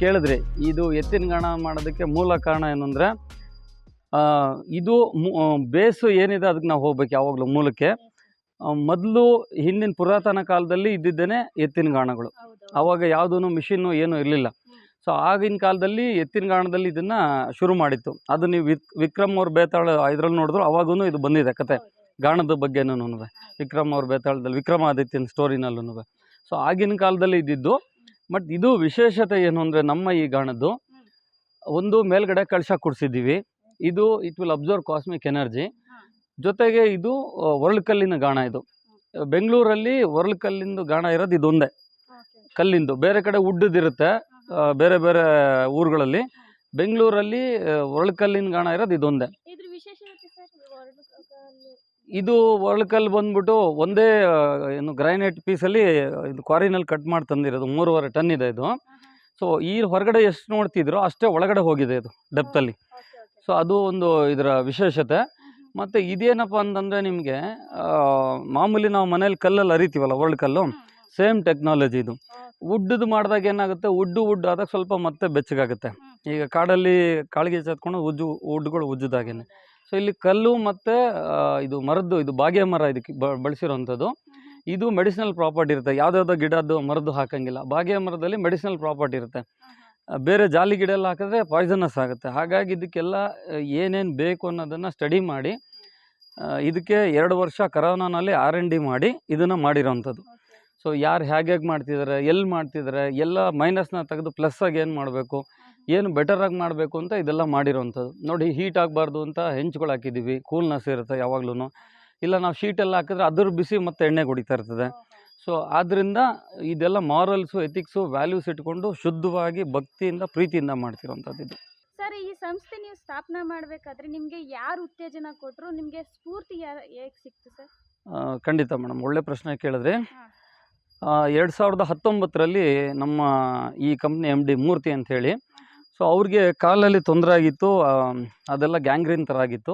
ಕೇಳಿದ್ರಿ ಇದು ಎತ್ತಿನ ಗಾಣ ಮಾಡೋದಕ್ಕೆ ಮೂಲ ಕಾರಣ ಏನಂದರೆ ಇದು ಬೇಸು ಏನಿದೆ ಅದಕ್ಕೆ ನಾವು ಹೋಗ್ಬೇಕು ಯಾವಾಗಲೂ ಮೂಲಕ್ಕೆ. ಮೊದಲು ಹಿಂದಿನ ಪುರಾತನ ಕಾಲದಲ್ಲಿ ಇದ್ದಿದ್ದೇನೆ ಎತ್ತಿನ ಗಾಣಗಳು. ಆವಾಗ ಯಾವುದೂ ಮಿಷಿನ್ನು ಏನೂ ಇರಲಿಲ್ಲ. ಸೊ ಆಗಿನ ಕಾಲದಲ್ಲಿ ಎತ್ತಿನ ಗಾಣದಲ್ಲಿ ಇದನ್ನು ಶುರು ಮಾಡಿತ್ತು. ಅದು ನೀವು ವಿಕ್ ವಿಕ್ರಮ್ ಅವ್ರ ಬೇತಾಳ ಇದ್ರಲ್ಲಿ ನೋಡಿದ್ರು ಅವಾಗೂ ಇದು ಬಂದಿದೆ ಕತೆ. ಗಾಣದ ಬಗ್ಗೆನೂ ವಿಕ್ರಮ್ ಅವ್ರ ಬೇತಾಳದಲ್ಲಿ ವಿಕ್ರಮಾದಿತ್ಯನ ಸ್ಟೋರಿನಲ್ಲೂ ಸೊ ಆಗಿನ ಕಾಲದಲ್ಲಿ ಇದ್ದಿದ್ದು ಬಟ್ ಇದು ವಿಶೇಷತೆ ಏನು ಅಂದರೆ ನಮ್ಮ ಈ ಗಾಣದ್ದು ಒಂದು ಮೇಲ್ಗಡೆ ಕಳಶ ಕುಡಿಸಿದ್ದೀವಿ. ಇದು it will absorb cosmic energy ಜೊತೆಗೆ ಇದು ಒರಳು ಕಲ್ಲಿನ ಗಾಣ ಇದು. ಬೆಂಗಳೂರಲ್ಲಿ ಒರಳು ಕಲ್ಲಿಂದು ಗಾಣ ಇರೋದು ಇದೊಂದೇ. ಕಲ್ಲಿಂದು. ಬೇರೆ ಕಡೆ ಉಡ್ಡದಿರುತ್ತೆ ಬೇರೆ ಬೇರೆ ಊರುಗಳಲ್ಲಿ. ಬೆಂಗಳೂರಲ್ಲಿ ಒರಳು ಕಲ್ಲಿನ ಗಾಣ ಇರೋದು ಇದೊಂದೇ ಇದ್ರ ವಿಶೇಷತೆ ಸರ್ ಹೊರಡು ಕಲ್ಲು ಇದು ಒರಳುಕಲ್ಲು ಬಂದ್ಬಿಟ್ಟು ಒಂದೇ ಏನು ಪೀಸ್ ಪೀಸಲ್ಲಿ ಇದು ಕ್ವಾರಿನಲ್ಲಿ ಕಟ್ ಮಾಡಿ ತಂದಿರೋದು. ಮೂರುವರೆ ಟನ್ ಇದೆ ಇದು. ಸೊ ಈ ಹೊರಗಡೆ ಎಷ್ಟು ನೋಡ್ತಿದ್ರೋ ಅಷ್ಟೇ ಒಳಗಡೆ ಹೋಗಿದೆ ಇದು ಡೆಪ್ತಲ್ಲಿ ಸೊ ಅದು ಒಂದು ಇದರ ವಿಶೇಷತೆ. ಮತ್ತು ಇದೇನಪ್ಪ ಅಂತಂದರೆ ನಿಮಗೆ ಮಾಮೂಲಿ ನಾವು ಮನೇಲಿ ಕಲ್ಲಲ್ಲಿ ಅರಿತೀವಲ್ಲ ವರ್ಲ್ಡ್ ಕಲ್ಲು? ಸೇಮ್ ಟೆಕ್ನಾಲಜಿ ಇದು. ವುಡ್ದು ಮಾಡಿದಾಗ ಏನಾಗುತ್ತೆ? ವುಡ್ಡು ವುಡ್ ಆದಾಗ ಸ್ವಲ್ಪ ಮತ್ತೆ ಬೆಚ್ಚಗಾಗುತ್ತೆ. ಈಗ ಕಾಡಲ್ಲಿ ಕಾಳಿಗೆ ಚತ್ಕೊಂಡು ಉಜ್ಜು ವುಡ್ಗಳು ಉಜ್ಜದಾಗೇನೆ. ಸೊ ಇಲ್ಲಿ ಕಲ್ಲು ಮತ್ತು ಇದು ಮರದ್ದು ಇದು ಬಾಗೆ ಮರ ಇದಕ್ಕೆ ಬ ಬಳಸಿರೋವಂಥದ್ದು. ಇದು ಮೆಡಿಸಿನಲ್ ಪ್ರಾಪರ್ಟಿ ಇರುತ್ತೆ. ಯಾವುದ್ಯಾವುದೋ ಗಿಡದ್ದು ಮರದ್ದು ಹಾಕಂಗಿಲ್ಲ. ಬಾಗೆ ಮರದಲ್ಲಿ ಮೆಡಿಸಿನಲ್ ಪ್ರಾಪರ್ಟಿ ಇರುತ್ತೆ. ಬೇರೆ ಜಾಲಿ ಗಿಡ ಎಲ್ಲ ಹಾಕಿದ್ರೆ ಪಾಯ್ಸನಸ್ ಆಗುತ್ತೆ. ಹಾಗಾಗಿ ಇದಕ್ಕೆಲ್ಲ ಏನೇನು ಬೇಕು ಅನ್ನೋದನ್ನು ಸ್ಟಡಿ ಮಾಡಿ ಇದಕ್ಕೆ ಎರಡು ವರ್ಷ ಕರೋನಾನಲ್ಲಿ ಆರ್ ಎನ್ ಡಿ ಮಾಡಿ ಇದನ್ನು ಮಾಡಿರೋವಂಥದ್ದು ಸೊ ಯಾರು ಹೇಗೆ ಮಾಡ್ತಿದ್ದಾರೆ ಎಲ್ಲಿ ಮಾಡ್ತಿದ್ದಾರೆ ಎಲ್ಲ ಮೈನಸ್ನ ತೆಗೆದು ಪ್ಲಸ್ಸಾಗಿ ಏನು ಮಾಡಬೇಕು? ಏನು ಬೆಟರಾಗಿ ಮಾಡಬೇಕು ಅಂತ ಇದೆಲ್ಲ ಮಾಡಿರೋವಂಥದ್ದು ನೋಡಿ ಹೀಟ್ ಆಗಬಾರ್ದು ಅಂತ ಹೆಂಚುಗಳು ಹಾಕಿದ್ದೀವಿ ಕೂಲ್ನೆಸ್ ಇರುತ್ತೆ ಯಾವಾಗ್ಲೂ ಇಲ್ಲ ನಾವು ಶೀಟೆಲ್ಲ ಹಾಕಿದ್ರೆ ಅದ್ರ ಬಿಸಿ ಮತ್ತು ಎಣ್ಣೆ ಕುಡಿತಾ ಇರ್ತದೆ. ಸೊ ಆದ್ದರಿಂದ ಇದೆಲ್ಲ ಮಾರಲ್ಸು ಎಥಿಕ್ಸು ವ್ಯಾಲ್ಯೂಸ್ ಇಟ್ಕೊಂಡು ಶುದ್ಧವಾಗಿ ಭಕ್ತಿಯಿಂದ ಪ್ರೀತಿಯಿಂದ ಮಾಡ್ತಿರೋವಂಥದ್ದು ಇದು. ಸರ್ ಈ ಸಂಸ್ಥೆ ನೀವು ಸ್ಥಾಪನೆ ಮಾಡಬೇಕಾದ್ರೆ ನಿಮಗೆ ಯಾರು ಉತ್ತೇಜನ ಕೊಟ್ಟರು ನಿಮಗೆ ಸ್ಫೂರ್ತಿ ಯಾರು ಹೇಗೆ ಸಿಕ್ತು ಸರ್? ಖಂಡಿತ ಮೇಡಮ್ ಒಳ್ಳೆ ಪ್ರಶ್ನೆ ಕೇಳಿದ್ರೆ. ಎರಡು ಸಾವಿರದ ಹತ್ತೊಂಬತ್ತರಲ್ಲಿ ನಮ್ಮ ಈ ಕಂಪ್ನಿ ಎಂ ಡಿ ಮೂರ್ತಿ ಅಂತ ಹೇಳಿ ಸೊ ಅವ್ರಿಗೆ ಕಾಲಲ್ಲಿ ತೊಂದರೆ ಆಗಿತ್ತು ಅದೆಲ್ಲ ಗ್ಯಾಂಗ್ರೀನ್ ಥರ ಆಗಿತ್ತು.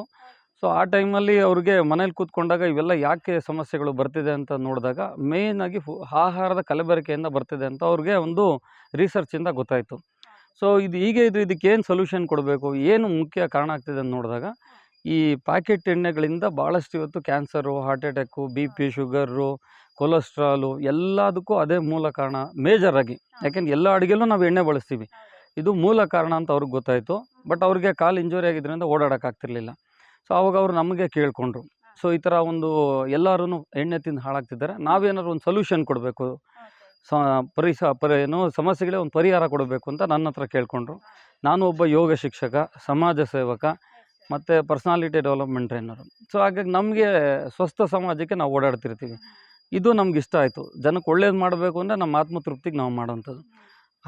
ಸೊ ಆ ಟೈಮಲ್ಲಿ ಅವ್ರಿಗೆ ಮನೇಲಿ ಕೂತ್ಕೊಂಡಾಗ ಇವೆಲ್ಲ ಯಾಕೆ ಸಮಸ್ಯೆಗಳು ಬರ್ತಿದೆ ಅಂತ ನೋಡಿದಾಗ ಮೇಯ್ನಾಗಿ ಫು, ಆಹಾರದ ಕಲಬೆರಕೆಯಿಂದ ಬರ್ತಿದೆ ಅಂತ ಅವ್ರಿಗೆ ಒಂದು ರಿಸರ್ಚಿಂದ ಗೊತ್ತಾಯಿತು. ಸೊ ಇದು ಹೀಗೆ ಇದು ಇದಕ್ಕೇನು ಸೊಲ್ಯೂಷನ್ ಕೊಡಬೇಕು, ಏನು ಮುಖ್ಯ ಕಾರಣ ಆಗ್ತಿದೆ ಅಂತ ನೋಡಿದಾಗ, ಈ ಪ್ಯಾಕೆಟ್ ಎಣ್ಣೆಗಳಿಂದ ಭಾಳಷ್ಟು ಇವತ್ತು cancer heart attack B P sugar cholesterol ಎಲ್ಲದಕ್ಕೂ ಅದೇ ಮೂಲ ಕಾರಣ ಮೇಜರಾಗಿ ಯಾಕೆಂದ್ರೆ ಎಲ್ಲ ಅಡುಗೆಲೂ ನಾವು ಎಣ್ಣೆ ಬಳಸ್ತೀವಿ. ಇದು ಮೂಲ ಕಾರಣ ಅಂತ ಅವ್ರಿಗೆ ಗೊತ್ತಾಯಿತು. ಬಟ್ ಅವ್ರಿಗೆ ಕಾಲು ಇಂಜುರಿ ಆಗಿದ್ದರಿಂದ ಓಡಾಡೋಕ್ಕಾಗ್ತಿರ್ಲಿಲ್ಲ. ಸೊ ಅವಾಗ ಅವರು ನಮಗೆ ಕೇಳಿಕೊಂಡ್ರು. ಸೊ ಈ ಥರ ಒಂದು ಎಲ್ಲರೂ ಎಣ್ಣೆ ತಿಂದು ಹಾಳಾಗ್ತಿದ್ದಾರೆ. ನಾವೇನಾದ್ರು ಒಂದು ಸೊಲ್ಯೂಷನ್ ಕೊಡಬೇಕು. ಸ ಪರಿಸ ಪರಿ ಏನು ಸಮಸ್ಯೆಗಳೇ ಒಂದು ಪರಿಹಾರ ಕೊಡಬೇಕು ಅಂತ ನನ್ನ ಹತ್ರ ಕೇಳಿಕೊಂಡ್ರು. ನಾನು ಒಬ್ಬ ಯೋಗ ಶಿಕ್ಷಕ ಸಮಾಜ ಸೇವಕ ಮತ್ತು ಪರ್ಸ್ನಾಲಿಟಿ ಡೆವಲಪ್ಮೆಂಟ್ ಟ್ರೈನರು ಸೊ ಹಾಗಾಗಿ ನಮಗೆ ಸ್ವಸ್ಥ ಸಮಾಜಕ್ಕೆ ನಾವು ಓಡಾಡ್ತಿರ್ತೀವಿ. ಇದು ನಮ್ಗೆ ಇಷ್ಟ ಆಯಿತು. ಜನಕ್ಕೆ ಒಳ್ಳೇದು ಮಾಡಬೇಕು ಅಂದರೆ ನಮ್ಮ ಆತ್ಮತೃಪ್ತಿಗೆ ನಾವು ಮಾಡೋವಂಥದ್ದು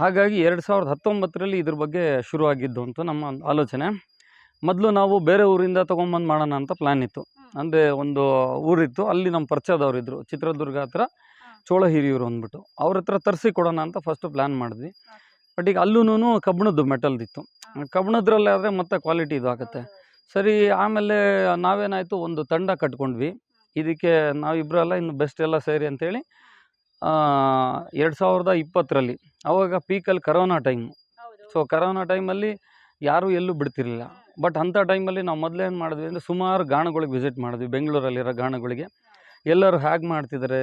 ಹಾಗಾಗಿ ಎರಡು ಸಾವಿರದ ಹತ್ತೊಂಬತ್ತರಲ್ಲಿ ಇದ್ರ ಬಗ್ಗೆ ಶುರುವಾಗಿದ್ದು ಅಂತ ನಮ್ಮ ಆಲೋಚನೆ. ಮೊದಲು ನಾವು ಬೇರೆ ಊರಿಂದ ತೊಗೊಂಬಂದು ಮಾಡೋಣ ಅಂತ ಪ್ಲ್ಯಾನ್ ಇತ್ತು. ಅಂದರೆ ಒಂದು ಊರಿತ್ತು ಅಲ್ಲಿ ನಮ್ಮ ಪರಿಚಯದವರಿದ್ದರು ಚಿತ್ರದುರ್ಗ ಹತ್ರ ಚೋಳ ಹಿರಿಯೂರು ಅಂದ್ಬಿಟ್ಟು. ಅವ್ರ ಹತ್ರ ತರಿಸಿ ಕೊಡೋಣ ಅಂತ ಫಸ್ಟ್ ಪ್ಲ್ಯಾನ್ ಮಾಡಿದ್ವಿ. ಬಟ್ ಈಗ ಅಲ್ಲೂ ಕಬ್ಬಣದ್ದು ಮೆಟಲ್ದಿತ್ತು. ಕಬ್ಬಣದ್ರಲ್ಲೇ ಆದರೆ ಮತ್ತೆ ಕ್ವಾಲಿಟಿ ಇದು ಆಗುತ್ತೆ. ಸರಿ ಆಮೇಲೆ ನಾವೇನಾಯಿತು ಒಂದು ತಂಡ ಕಟ್ಕೊಂಡ್ವಿ. ಇದಕ್ಕೆ ನಾವಿಬ್ಬರೆಲ್ಲ ಇನ್ನು ಬೆಸ್ಟ್ ಎಲ್ಲ ಸೇರಿ ಅಂತೇಳಿ ಎರಡು ಸಾವಿರದ ಇಪ್ಪತ್ತರಲ್ಲಿ. ಅವಾಗ ಪೀಕಲ್ಲಿ ಕರೋನಾ ಟೈಮು. ಸೊ ಕರೋನಾ ಟೈಮಲ್ಲಿ ಯಾರೂ ಎಲ್ಲೂ ಬಿಡ್ತಿರಲಿಲ್ಲ. ಬಟ್ ಅಂಥ ಟೈಮಲ್ಲಿ ನಾವು ಮೊದಲೇನು ಮಾಡಿದ್ವಿ ಅಂದರೆ ಸುಮಾರು ಗಾಣಗಳಿಗೆ ವಿಸಿಟ್ ಮಾಡಿದ್ವಿ. ಬೆಂಗಳೂರಲ್ಲಿರೋ ಗಾಣಗಳಿಗೆ. ಎಲ್ಲರೂ ಹ್ಯಾಗ್ ಮಾಡ್ತಿದ್ದಾರೆ?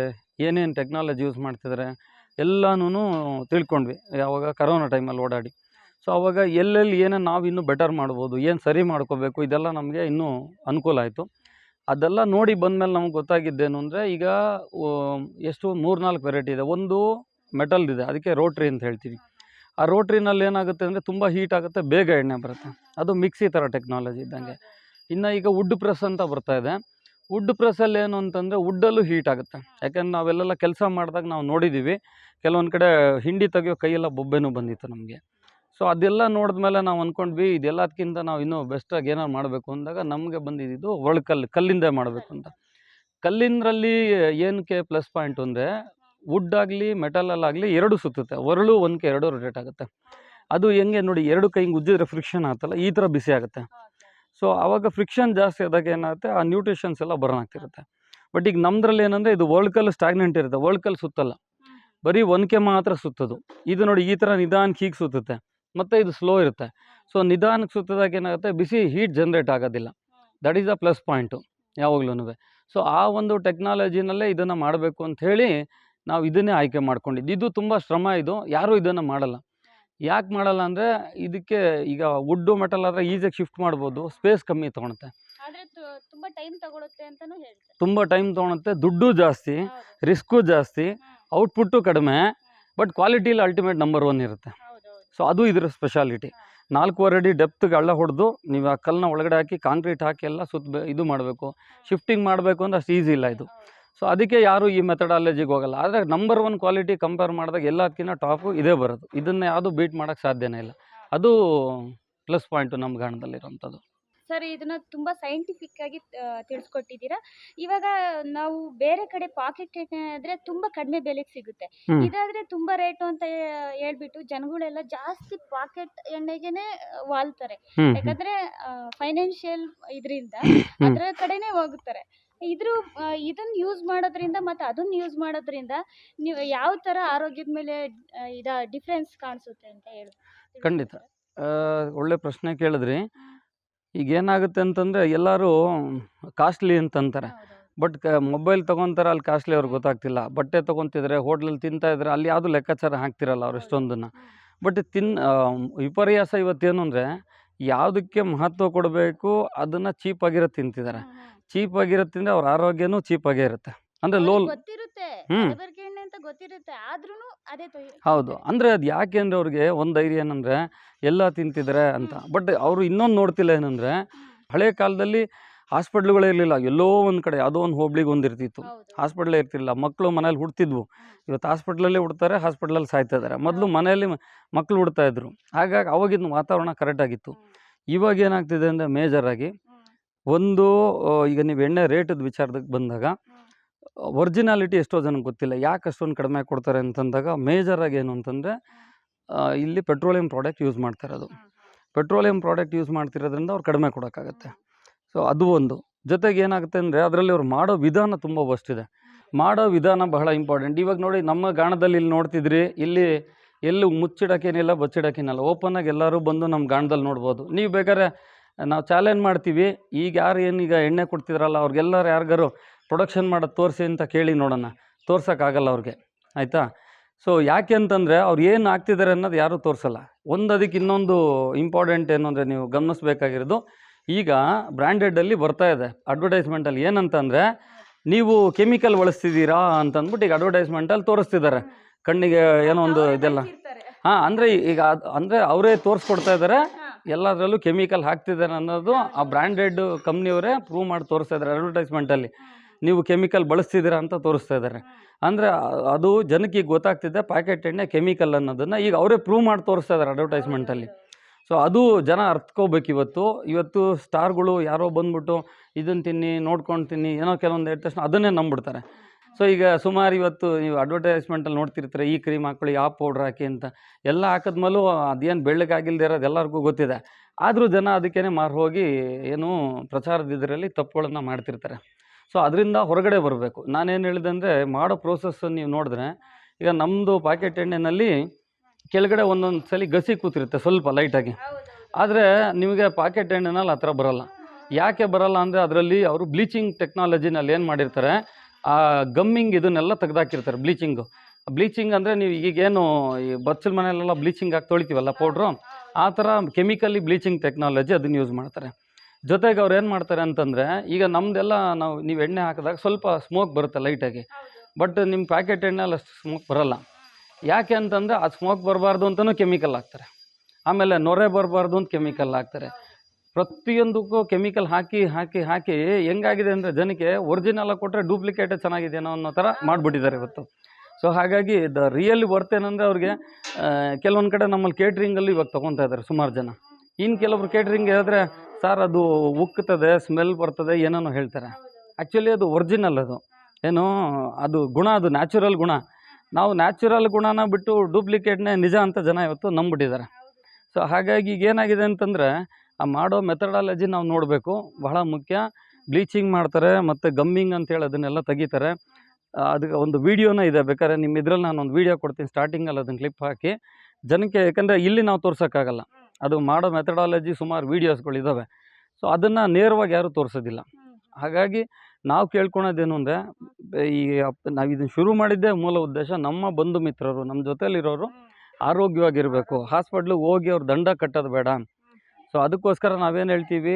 ಏನೇನು ಟೆಕ್ನಾಲಜಿ ಯೂಸ್ ಮಾಡ್ತಿದ್ದಾರೆ? ಎಲ್ಲನೂ ತಿಳ್ಕೊಂಡ್ವಿ. ಯಾವಾಗ ಕರೋನಾ ಟೈಮಲ್ಲಿ ಓಡಾಡಿ. ಸೊ ಅವಾಗ ಎಲ್ಲೆಲ್ಲಿ ಏನೇನು ನಾವು ಇನ್ನೂ ಬೆಟರ್ ಮಾಡ್ಬೋದು ಏನು ಸರಿ ಮಾಡ್ಕೋಬೇಕು ಇದೆಲ್ಲ ನಮಗೆ ಇನ್ನೂ ಅನುಕೂಲ ಆಯಿತು. ಅದೆಲ್ಲ ನೋಡಿ ಬಂದಮೇಲೆ ನಮ್ಗೆ ಗೊತ್ತಾಗಿದ್ದೇನು ಅಂದರೆ ಈಗ ಎಷ್ಟು ಮೂರು ನಾಲ್ಕು ವೆರೈಟಿ ಇದೆ. ಒಂದು ಮೆಟಲ್ ಇದೆ ಅದಕ್ಕೆ ರೋಟ್ರಿ ಅಂತ ಹೇಳ್ತೀವಿ. ಆ ರೋಟ್ರಿನಲ್ಲಿ ಏನಾಗುತ್ತೆ ಅಂದರೆ ತುಂಬ ಹೀಟ್ ಆಗುತ್ತೆ, ಬೇಗ ಎಣ್ಣೆ ಬರುತ್ತೆ. ಅದು ಮಿಕ್ಸಿ ಥರ ಟೆಕ್ನಾಲಜಿ ಇದ್ದಂಗೆ. ಇನ್ನು ಈಗ ವುಡ್ ಪ್ರೆಸ್ ಅಂತ ಬರ್ತಾ ಇದೆ. ವುಡ್ ಪ್ರೆಸ್ಸಲ್ಲಿ ಏನು ಅಂತಂದರೆ ವುಡ್ಡಲ್ಲೂ ಹೀಟ್ ಆಗುತ್ತೆ. ಯಾಕೆಂದ್ರೆ ನಾವೆಲ್ಲೆಲ್ಲ ಕೆಲಸ ಮಾಡಿದಾಗ ನಾವು ನೋಡಿದ್ದೀವಿ ಕೆಲವೊಂದು ಕಡೆ ಹಿಂಡಿ ತೆಗಿಯೋ ಕೈಯೆಲ್ಲ ಬೊಬ್ಬೆನೂ ಬಂದಿತ್ತು ನಮಗೆ. ಸೊ ಅದೆಲ್ಲ ನೋಡಿದ್ಮೇಲೆ ನಾವು ಅಂದ್ಕೊಂಡ್ವಿ ಇದೆಲ್ಲದಕ್ಕಿಂತ ನಾವು ಇನ್ನೂ ಬೆಸ್ಟಾಗಿ ಏನಾರು ಮಾಡಬೇಕು ಅಂದಾಗ ನಮಗೆ ಬಂದಿದ್ದು ಒಳ್ಕಲ್ಲು ಕಲ್ಲಿಂದ ಮಾಡಬೇಕು ಅಂತ. ಕಲ್ಲಿಂದರಲ್ಲಿ ಏನಕ್ಕೆ ಪ್ಲಸ್ ಪಾಯಿಂಟ್ ಅಂದರೆ ವುಡ್ ಆಗಲಿ ಮೆಟಲಲ್ಲಾಗಲಿ ಎರಡು ಸುತ್ತುತ್ತೆ. ಒರಳು ಒಂದಕ್ಕೆ ಎರಡು ರೊಟೇಟ್ ಆಗುತ್ತೆ. ಅದು ಹೆಂಗೆ ನೋಡಿ, ಎರಡು ಕೈ ಉಜ್ಜಿದ್ರೆ ಫ್ರಿಕ್ಷನ್ ಆಗುತ್ತಲ್ಲ ಈ ಥರ ಬಿಸಿ ಆಗುತ್ತೆ. ಸೊ ಆವಾಗ ಫ್ರಿಕ್ಷನ್ ಜಾಸ್ತಿ ಆದಾಗ ಏನಾಗುತ್ತೆ, ಆ ನ್ಯೂಟ್ರಿಷನ್ಸ್ ಎಲ್ಲ ಬರ್ನ್ ಆಗ್ತಿರುತ್ತೆ. ಬಟ್ ಈಗ ನಮ್ಮದ್ರಲ್ಲಿ ಏನಂದರೆ ಇದು ವರ್ಲ್ಡ್ ಕಲ್ ಸ್ಟಾಗ್ನೆಂಟ್ ಇರುತ್ತೆ ವರ್ಲ್ಡ್ ಸುತ್ತಲ್ಲ. ಬರೀ ಒನಕೆ ಮಾತ್ರ ಸುತ್ತೋದು. ಇದು ನೋಡಿ ಈ ಥರ ನಿಧಾನಕ್ಕೆ ಹೀಗೆ ಸುತ್ತುತ್ತೆ. ಮತ್ತು ಇದು ಸ್ಲೋ ಇರುತ್ತೆ. ಸೊ ನಿಧಾನಕ್ಕೆ ಸುತ್ತದಾಗ ಏನಾಗುತ್ತೆ ಬಿಸಿ ಹೀಟ್ ಜನ್ರೇಟ್ ಆಗೋದಿಲ್ಲ. That is the plus point ಯಾವಾಗ್ಲೂ ಸೊ ಆ ಒಂದು ಟೆಕ್ನಾಲಜಿನಲ್ಲೇ ಇದನ್ನು ಮಾಡಬೇಕು ಅಂತ ಹೇಳಿ ನಾವು ಇದನ್ನೇ ಆಯ್ಕೆ ಮಾಡ್ಕೊಂಡಿದ್ದು ಇದು ತುಂಬ ಶ್ರಮ ಇದು ಯಾರೂ ಇದನ್ನು ಮಾಡಲ್ಲ. ಯಾಕೆ ಮಾಡಲ್ಲ ಅಂದರೆ ಇದಕ್ಕೆ ಈಗ ವುಡ್ಡು ಮೆಟಲ್ ಆದರೆ ಈಸಿಯಾಗಿ ಶಿಫ್ಟ್ ಮಾಡ್ಬೋದು ಸ್ಪೇಸ್ ಕಮ್ಮಿ ತೊಗೊಳುತ್ತೆ. ತುಂಬಾ ಟೈಮ್ ತಗೊಳುತ್ತೆ ಅಂತಾನು ಹೇಳ್ತಾರೆ. ತುಂಬ ಟೈಮ್ ತೊಗೊಳುತ್ತೆ ದುಡ್ಡು ಜಾಸ್ತಿ ರಿಸ್ಕು ಜಾಸ್ತಿ. ಔಟ್ಪುಟ್ಟು ಕಡಿಮೆ ಬಟ್ ಕ್ವಾಲಿಟಿಲಿ ಅಲ್ಟಿಮೇಟ್ ನಂಬರ್ ಒನ್ ಇರುತ್ತೆ. ಸೊ ಅದು ಇದರ ಸ್ಪೆಷಾಲಿಟಿ ನಾಲ್ಕೂವರೆ ಅಡಿ ಡೆಪ್ತ್ಗೆ ಹಳ್ಳ ಹೊಡೆದು ನೀವು ಆ ಕಲ್ಲನ್ನ ಒಳಗಡೆ ಹಾಕಿ ಕಾಂಕ್ರೀಟ್ ಹಾಕಿ ಎಲ್ಲ ಸುತ್ತ ಇದು ಮಾಡಬೇಕು. ಶಿಫ್ಟಿಂಗ್ ಮಾಡಬೇಕು ಅಂದ್ರೆ ಅಷ್ಟು ಈಸಿ ಇಲ್ಲ ಇದು. ಸೊ ಅದಕ್ಕೆ ಯಾರು ಈ ಮೆಥಡಾಲಜಿಗೆ ಹೋಗಲ್ಲ. ಆದರೆ ನಂಬರ್ ಒನ್ ಕ್ವಾಲಿಟಿ ಕಂಪೇರ್ ಮಾಡಿದಾಗ ಎಲ್ಲದಕ್ಕಿಂತ ಟಾಪು ಇದೇ ಬರೋದು. ಇದನ್ನು ಯಾವುದು ಬೀಟ್ ಮಾಡೋಕ್ಕೆ ಸಾಧ್ಯನೇ ಇಲ್ಲ. ಅದು ಪ್ಲಸ್ ಪಾಯಿಂಟು ನಮ್ಮ ಗಾಣದಲ್ಲಿರೋಂಥದ್ದು ಸರ್ ಇದನ್ನ ತುಂಬಾ ಸೈಂಟಿಫಿಕ್ ಆಗಿ ಆ, ತಿಳಿಸ್ಕೊಟ್ಟಿದ್ದೀರಾ? ಇವಾಗ ನಾವು ಬೇರೆ ಕಡೆ ಪಾಕೆಟ್ ಆದ್ರೆ ತುಂಬಾ ಕಡಿಮೆ ಬೆಲೆಗೆ ಸಿಗುತ್ತೆ. ಇದಾದ್ರೆ ತುಂಬಾ ರೇಟು ಅಂತ ಹೇಳ್ಬಿಟ್ಟು ಜನಗಳೆಲ್ಲ ಜಾಸ್ತಿ ಪಾಕೆಟ್ ಎಣ್ಣೆಗೆನೆ ವಾಲ್ತಾರೆ. ಯಾಕಂದ್ರೆ ಫೈನಾನ್ಷಿಯಲ್ ಇದರಿಂದ. ಅದರ ಕಡೆನೇ ಹೋಗುತ್ತಾರೆ. ಇದ್ರ ಇದನ್ನ ಯೂಸ್ ಮಾಡೋದ್ರಿಂದ ಮತ್ತೆ ಅದನ್ನ ಯೂಸ್ ಮಾಡೋದ್ರಿಂದ ನೀವು ಯಾವ ತರ ಆರೋಗ್ಯದ ಮೇಲೆ ಇದ ಡಿಫ್ರೆನ್ಸ್ ಕಾಣಿಸುತ್ತೆ ಅಂತ ಹೇಳಿ ಖಂಡಿತ. ಒಳ್ಳೆ ಪ್ರಶ್ನೆ ಕೇಳಿದ್ರಿ. ಈಗ ಏನಾಗುತ್ತೆ ಅಂತಂದರೆ ಎಲ್ಲರೂ ಕಾಸ್ಟ್ಲಿ ಅಂತಂತಾರೆ ಬಟ್ ಕ ಮೊಬೈಲ್ ತೊಗೊತಾರೆ ಅಲ್ಲಿ ಕಾಸ್ಟ್ಲಿ ಅವ್ರಿಗೆ ಗೊತ್ತಾಗ್ತಿಲ್ಲ. ಬಟ್ಟೆ ತೊಗೊತಿದ್ರೆ ಹೋಟ್ಲಲ್ಲಿ ತಿಂತಾ ಇದ್ರೆ ಅಲ್ಲಿ ಯಾವುದು ಲೆಕ್ಕಾಚಾರ ಹಾಕ್ತಿರಲ್ಲ ಅವ್ರು ಎಷ್ಟೊಂದನ್ನು ಬಟ್ ತಿನ್ ವಿಪರ್ಯಾಸ ಇವತ್ತೇನು ಅಂದರೆ ಯಾವುದಕ್ಕೆ ಮಹತ್ವ ಕೊಡಬೇಕು ಅದನ್ನು ಚೀಪಾಗಿರೋ ತಿಂತಿದ್ದಾರೆ ಚೀಪಾಗಿರೋ ತಿಂದರೆ ಅವ್ರ ಆರೋಗ್ಯನೂ ಚೀಪಾಗೇ ಇರುತ್ತೆ. ಅಂದರೆ ಲೋ ಗೊತ್ತಿರುತ್ತೆ. ಗೊತ್ತಿರುತ್ತೆ. ಆದ್ರೂ ಅದೇ ತೊಯ್- ಹೌದು. ಅಂದರೆ ಅದು ಯಾಕೆ ಅಂದರೆ ಅವ್ರಿಗೆ ಒಂದು ಧೈರ್ಯ ಏನಂದರೆ ಎಲ್ಲ ತಿಂತಿದ್ದಾರೆ ಅಂತ. ಬಟ್ ಅವರು ಇನ್ನೊಂದು ನೋಡ್ತಿಲ್ಲ ಏನಂದರೆ ಹಳೆ ಕಾಲದಲ್ಲಿ ಹಾಸ್ಪಿಟ್ಲುಗಳೇ ಇರಲಿಲ್ಲ. ಎಲ್ಲೋ ಒಂದು ಕಡೆ ಯಾವುದೋ ಒಂದು ಹೋಬ್ಳಿಗೆ ಒಂದಿರ್ತಿತ್ತು. ಹಾಸ್ಪಿಟ್ಲೇ ಇರ್ತಿಲ್ಲ ಮಕ್ಕಳು ಮನೇಲಿ ಹುಡ್ತಿದ್ವು. ಇವತ್ತು ಹಾಸ್ಪಿಟ್ಲಲ್ಲೇ ಹುಡ್ತಾರೆ ಹಾಸ್ಪಿಟ್ಲಲ್ಲಿ ಸಾಯ್ತಾ ಇದ್ದಾರೆ ಮೊದಲು ಮನೆಯಲ್ಲಿ ಮಕ್ಕಳು ಹುಡ್ತಾ ಇದ್ರು. ಹಾಗಾಗಿ ಅವಾಗಿನ ವಾತಾವರಣ ಕರೆಕ್ಟಾಗಿತ್ತು ಇವಾಗ ಏನಾಗ್ತಿದೆ ಅಂದರೆ ಮೇಜರಾಗಿ. ಒಂದು ಈಗ ನೀವು ಎಣ್ಣೆ ರೇಟದ ವಿಚಾರದಕ್ಕೆ ಬಂದಾಗ ಒರಿಜಿನಾಲಿಟಿ ಎಷ್ಟೋ ಜನಕ್ಕೆ ಗೊತ್ತಿಲ್ಲ. ಯಾಕೆ ಅಷ್ಟೊಂದು ಕಡಿಮೆ ಕೊಡ್ತಾರೆ ಅಂತಂದಾಗ ಮೇಜರಾಗಿ ಏನು ಅಂತಂದರೆ ಇಲ್ಲಿ ಪೆಟ್ರೋಲಿಯಂ ಪ್ರಾಡಕ್ಟ್ ಯೂಸ್ ಮಾಡ್ತಾ ಇರೋದು. ಹ್ಮ್, ಹ್ಮ್. ಪೆಟ್ರೋಲಿಯಂ ಪ್ರಾಡಕ್ಟ್ ಯೂಸ್ ಮಾಡ್ತಿರೋದ್ರಿಂದ ಅವ್ರು ಕಡಿಮೆ ಕೊಡೋಕ್ಕಾಗತ್ತೆ. ಸೊ ಅದು ಒಂದು. ಜೊತೆಗೆ ಏನಾಗುತ್ತೆ ಅಂದರೆ ಅದರಲ್ಲಿ ಅವ್ರು ಮಾಡೋ ವಿಧಾನ ತುಂಬ ಇದೆ. ಮಾಡೋ ವಿಧಾನ ಬಹಳ ಇಂಪಾರ್ಟೆಂಟ್ ಇವಾಗ ನೋಡಿ ನಮ್ಮ ಗಾಣದಲ್ಲಿ ಇಲ್ಲಿ ನೋಡ್ತಿದ್ರಿ ಇಲ್ಲಿ ಎಲ್ಲೂ ಮುಚ್ಚಿಡೋಕ್ಕೇನಿಲ್ಲ ಬಚ್ಚಿಡೋಕ್ಕೇನಿಲ್ಲ. ಓಪನಾಗಿ ಎಲ್ಲರೂ ಬಂದು ನಮ್ಮ ಗಾಣದಲ್ಲಿ ನೋಡ್ಬೋದು. ನೀವು ಬೇಕಾದ್ರೆ ನಾವು ಚಾಲೆಂಜ್ ಮಾಡ್ತೀವಿ. ಈಗ ಯಾರು ಏನೀಗ ಎಣ್ಣೆ ಕೊಡ್ತಿದ್ರಲ್ಲ ಅವ್ರಿಗೆಲ್ಲರೂ ಯಾರಿಗಾರು ಪ್ರೊಡಕ್ಷನ್ ಮಾಡೋದು ತೋರಿಸಿ ಅಂತ ಕೇಳಿ ನೋಡೋಣ. ತೋರ್ಸೋಕ್ಕಾಗಲ್ಲ ಅವ್ರಿಗೆ. ಆಯಿತಾ? ಸೊ ಯಾಕೆ ಅಂತಂದರೆ ಅವ್ರು ಏನು ಆಗ್ತಿದ್ದಾರೆ ಅನ್ನೋದು ಯಾರೂ ತೋರಿಸಲ್ಲ. ಒಂದು ಅದಕ್ಕೆ ಇನ್ನೊಂದು ಇಂಪಾರ್ಟೆಂಟ್ ಏನು ಅಂದರೆ ನೀವು ಗಮನಿಸಬೇಕಾಗಿರೋದು ಈಗ ಬ್ರ್ಯಾಂಡೆಡಲ್ಲಿ ಬರ್ತಾ ಇದೆ. ಅಡ್ವರ್ಟೈಸ್ಮೆಂಟಲ್ಲಿ ಏನಂತಂದರೆ ನೀವು ಕೆಮಿಕಲ್ ಬಳಸ್ತಿದ್ದೀರಾ ಅಂತಂದ್ಬಿಟ್ಟು ಈಗ ಅಡ್ವರ್ಟೈಸ್ಮೆಂಟಲ್ಲಿ ತೋರಿಸ್ತಿದ್ದಾರೆ. ಕಣ್ಣಿಗೆ ಏನೋ ಒಂದು ಇದೆಲ್ಲ. ಹಾಂ ಅಂದರೆ ಈಗ ಅದು ಅಂದರೆ ಅವರೇ ತೋರಿಸ್ಕೊಡ್ತಾ ಇದ್ದಾರೆ. ಎಲ್ಲದರಲ್ಲೂ ಕೆಮಿಕಲ್ ಹಾಕ್ತಿದ್ದಾರೆ ಅನ್ನೋದು ಆ ಬ್ರ್ಯಾಂಡೆಡ್ ಕಂಪ್ನಿಯವರೇ ಪ್ರೂವ್ ಮಾಡಿ ತೋರಿಸ್ತಾ ಇದ್ದಾರೆ ಅಡ್ವರ್ಟೈಸ್ಮೆಂಟಲ್ಲಿ ನೀವು ಕೆಮಿಕಲ್ ಬಳಸ್ತಿದ್ದೀರಾ ಅಂತ ತೋರಿಸ್ತಾ ಇದ್ದಾರೆ. ಅಂದರೆ ಅದು ಜನಕ್ಕೆ ಈಗ ಗೊತ್ತಾಗ್ತಿದೆ ಪ್ಯಾಕೆಟ್ ಎಣ್ಣೆ ಕೆಮಿಕಲ್ ಅನ್ನೋದನ್ನು ಈಗ ಅವರೇ ಪ್ರೂವ್ ಮಾಡಿ ತೋರಿಸ್ತಾ ಇದ್ದಾರೆ ಅಡ್ವರ್ಟೈಸ್ಮೆಂಟಲ್ಲಿ ಸೊ ಅದು ಜನ ಅರ್ತ್ಕೋಬೇಕು ಇವತ್ತು. ಇವತ್ತು ಸ್ಟಾರ್ಗಳು ಯಾರೋ ಬಂದ್ಬಿಟ್ಟು ಇದನ್ನು ತಿನ್ನಿ ನೋಡ್ಕೊಂಡು ತಿನ್ನಿ ಏನೋ ಕೆಲವೊಂದು ಹೇಳಿದ ತಕ್ಷಣ ಅದನ್ನೇ ನಂಬಿಡ್ತಾರೆ. ಸೊ ಈಗ ಸುಮಾರು ಇವತ್ತು ನೀವು ಅಡ್ವರ್ಟೈಸ್ಮೆಂಟಲ್ಲಿ ನೋಡ್ತಿರ್ತಾರೆ ಈ ಕ್ರೀಮ್ ಹಾಕೊಳ್ಳಿ ಯಾವ ಪೌಡ್ರ್ ಹಾಕಿ ಅಂತ. ಎಲ್ಲ ಹಾಕಿದ್ಮೇಲೂ ಅದೇನು ಬೆಳ್ಳಗಾಗಿಲ್ದೇ ಇರೋದು ಎಲ್ಲರಿಗೂ ಗೊತ್ತಿದೆ. ಆದರೂ ಜನ ಅದಕ್ಕೇ ಮಾರು ಹೋಗಿ ಏನು ಪ್ರಚಾರದ ಇದರಲ್ಲಿ ತಪ್ಪುಗಳನ್ನು ಮಾಡ್ತಿರ್ತಾರೆ. ಸೊ ಅದರಿಂದ ಹೊರಗಡೆ ಬರಬೇಕು. ನಾನೇನು ಹೇಳಿದೆ ಅಂದರೆ ಮಾಡೋ ಪ್ರೋಸೆಸ್ಸನ್ನು ನೀವು ನೋಡಿದ್ರೆ ಈಗ ನಮ್ಮದು ಪ್ಯಾಕೆಟ್ ಎಣ್ಣೆನಲ್ಲಿ ಕೆಳಗಡೆ ಒಂದೊಂದು ಸಲ ಗಸಿ ಕೂತಿರುತ್ತೆ ಸ್ವಲ್ಪ ಲೈಟಾಗಿ. ಆದರೆ ನಿಮಗೆ ಪಾಕೆಟ್ ಎಣ್ಣೆನಲ್ಲಿ ಆ ಥರ ಬರಲ್ಲ. ಯಾಕೆ ಬರಲ್ಲ ಅಂದರೆ ಅದರಲ್ಲಿ ಅವರು ಬ್ಲೀಚಿಂಗ್ ಟೆಕ್ನಾಲಜಿನಲ್ಲಿ ಏನು ಮಾಡಿರ್ತಾರೆ ಆ ಗಮ್ಮಿಂಗ್ ಇದನ್ನೆಲ್ಲ ತೆಗೆದಾಕಿರ್ತಾರೆ ಬ್ಲೀಚಿಂಗು ಬ್ಲೀಚಿಂಗ್ ಅಂದರೆ ನೀವು ಈಗೇನು ಈ ಬಚ್ಚಲ ಮನೆಯಲ್ಲೆಲ್ಲ ಬ್ಲೀಚಿಂಗ್ ಹಾಕಿ ತೊಳಿತೀವಲ್ಲ ಪೌಡ್ರು ಆ ಥರ ಕೆಮಿಕಲಿ ಬ್ಲೀಚಿಂಗ್ ಟೆಕ್ನಾಲಜಿ ಅದನ್ನು ಯೂಸ್ ಮಾಡ್ತಾರೆ. ಜೊತೆಗೆ ಅವ್ರು ಏನು ಮಾಡ್ತಾರೆ ಅಂತಂದರೆ ಈಗ ನಮ್ಮದೆಲ್ಲ ನಾವು ನೀವು ಎಣ್ಣೆ ಹಾಕಿದಾಗ ಸ್ವಲ್ಪ ಸ್ಮೋಕ್ ಬರುತ್ತೆ ಲೈಟಾಗಿ. ಬಟ್ ನಿಮ್ಮ ಪ್ಯಾಕೆಟ್ ಎಣ್ಣೆಲ್ಲಿ ಅಲ್ಲ ಸ್ಮೋಕ್ ಬರೋಲ್ಲ. ಯಾಕೆ ಅಂತಂದರೆ ಆ ಸ್ಮೋಕ್ ಬರಬಾರ್ದು ಅಂತಲೂ ಕೆಮಿಕಲ್ ಹಾಕ್ತಾರೆ. ಆಮೇಲೆ ನೊರೆ ಬರಬಾರ್ದು ಅಂತ ಕೆಮಿಕಲ್ ಹಾಕ್ತಾರೆ. ಪ್ರತಿಯೊಂದಕ್ಕೂ ಕೆಮಿಕಲ್ ಹಾಕಿ ಹಾಕಿ ಹಾಕಿ ಹೆಂಗಾಗಿದೆ ಅಂದರೆ ಜನಕ್ಕೆ ಒರಿಜಿನಲ್ ಕೊಟ್ಟರೆ ಡೂಪ್ಲಿಕೇಟೇ ಚೆನ್ನಾಗಿದೆಯೋ ಅನ್ನೋ ಥರ ಮಾಡಿಬಿಟ್ಟಿದ್ದಾರೆ ಇವತ್ತು. ಸೊ ಹಾಗಾಗಿ ದ ರಿಯಲ್ ವರ್ತ್ ಏನಂದರೆ ಅವ್ರಿಗೆ ಕೆಲವೊಂದು ಕಡೆ ನಮ್ಮಲ್ಲಿ ಕೇಟ್ರಿಂಗಲ್ಲಿ ಇವಾಗ ತೊಗೊತಾ ಇದ್ದಾರೆ ಸುಮಾರು ಜನ. ಇನ್ನು ಕೆಲವರು ಕೇಟ್ರಿಂಗ್ ಹೇಳಿದ್ರೆ ಸರ್ ಅದು ಉಕ್ಕುತ್ತದೆ ಸ್ಮೆಲ್ ಬರ್ತದೆ, ಏನೇನೋ ಹೇಳ್ತಾರೆ. ಆ್ಯಕ್ಚುಲಿ ಅದು ಒರಿಜಿನಲ್ ಅದು. ಏನು, ಅದು ಗುಣ, ಅದು ನ್ಯಾಚುರಲ್ ಗುಣ. ನಾವು ನ್ಯಾಚುರಲ್ ಗುಣನ ಬಿಟ್ಟು ಡೂಪ್ಲಿಕೇಟ್ನೇ ನಿಜ ಅಂತ ಜನ ಇವತ್ತು ನಂಬಿಟ್ಟಿದ್ದಾರೆ ಸೊ ಹಾಗಾಗಿ ಈಗ ಏನಾಗಿದೆ ಅಂತಂದರೆ, ಆ ಮಾಡೋ ಮೆಥಡಾಲಜಿ ನಾವು ನೋಡಬೇಕು. ಬಹಳ ಮುಖ್ಯ. ಬ್ಲೀಚಿಂಗ್ ಮಾಡ್ತಾರೆ ಮತ್ತು ಗಮ್ಮಿಂಗ್ ಅಂತೇಳಿ ಅದನ್ನೆಲ್ಲ ತೆಗಿತಾರೆ. ಅದಕ್ಕೆ ಒಂದು ವೀಡಿಯೋನ ಇದೆ. ಬೇಕಾದ್ರೆ ನಿಮ್ಮ ಇದ್ರಲ್ಲಿ ನಾನು ಒಂದು ವೀಡಿಯೋ ಕೊಡ್ತೀನಿ ಸ್ಟಾರ್ಟಿಂಗಲ್ಲಿ ಅದನ್ನು ಕ್ಲಿಪ್ ಹಾಕಿ. ಜನಕ್ಕೆ, ಯಾಕಂದರೆ ಇಲ್ಲಿ ನಾವು ತೋರ್ಸೋಕ್ಕಾಗಲ್ಲ. ಅದು ಮಾಡೋ ಮೆಥಡಾಲಜಿ ಸುಮಾರು ವೀಡಿಯೋಸ್ಗಳಿದ್ದಾವೆ ಸೊ ಅದನ್ನು ನೇರವಾಗಿ ಯಾರೂ ತೋರಿಸೋದಿಲ್ಲ. ಹಾಗಾಗಿ ನಾವು ಕೇಳ್ಕೊಳೋದೇನು ಅಂದರೆ ಈ ನಾವು ಇದನ್ನು ಶುರು ಮಾಡಿದ್ದೇ ಮೂಲ ಉದ್ದೇಶ ನಮ್ಮ ಬಂಧು ಮಿತ್ರರು ನಮ್ಮ ಜೊತೆಲಿರೋರು ಆರೋಗ್ಯವಾಗಿರಬೇಕು. ಹಾಸ್ಪಿಟ್ಲಿಗೆ ಹೋಗಿ ಅವ್ರು ದಂಡ ಕಟ್ಟೋದು ಬೇಡ. ಸೊ ಅದಕ್ಕೋಸ್ಕರ ನಾವೇನು ಹೇಳ್ತೀವಿ